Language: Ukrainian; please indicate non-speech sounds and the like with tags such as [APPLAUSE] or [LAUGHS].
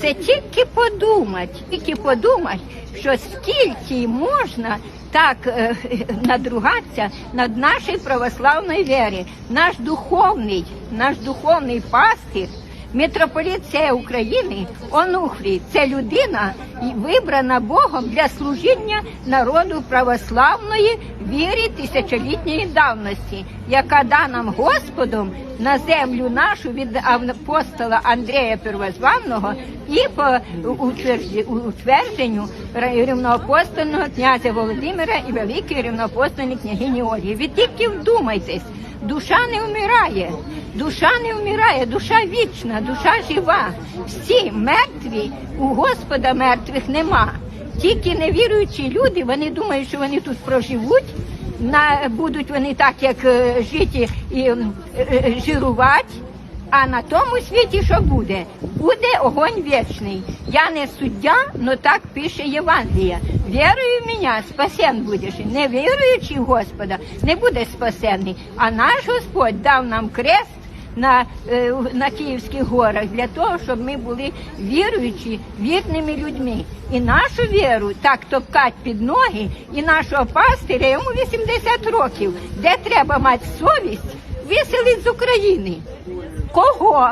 Це тільки подумати, тільки подумати, що скільки можна так е, [LAUGHS] надругатися над нашою православною вірою. Наш духовний, наш духовний пастир, митрополит всієї України, Онуфрій, це людина вибрана Богом для служіння народу православної віри тисячолітньої давності, яка дана Господом на землю нашу від апостола Андрія Первозванного і по утвердженню рівноапостольного князя Володимира і великої рівноапостольної княгині Ольги. Ви тільки вдумайтесь, душа не вмирає, душа не вмирає, душа вічна, душа жива. Всі мертві, у Господа мертвих нема. Тільки невіруючі люди, вони думають, що вони тут проживуть. На будуть вони так, як е, жити і е, е, жирувати. А на тому світі що буде? Буде огонь вічний. Я не суддя, але так пише Євангелія. Вірую в мене спасен будеш. Не віруючи в Господа, не буде спасений. А наш Господь дав нам крест на, е, на Київських горах для того, щоб ми були віруючі, вірними людьми. І нашу віру так топкать під ноги, і нашого пастиря йому 80 років, де треба мати совість, виселить з України. Кого?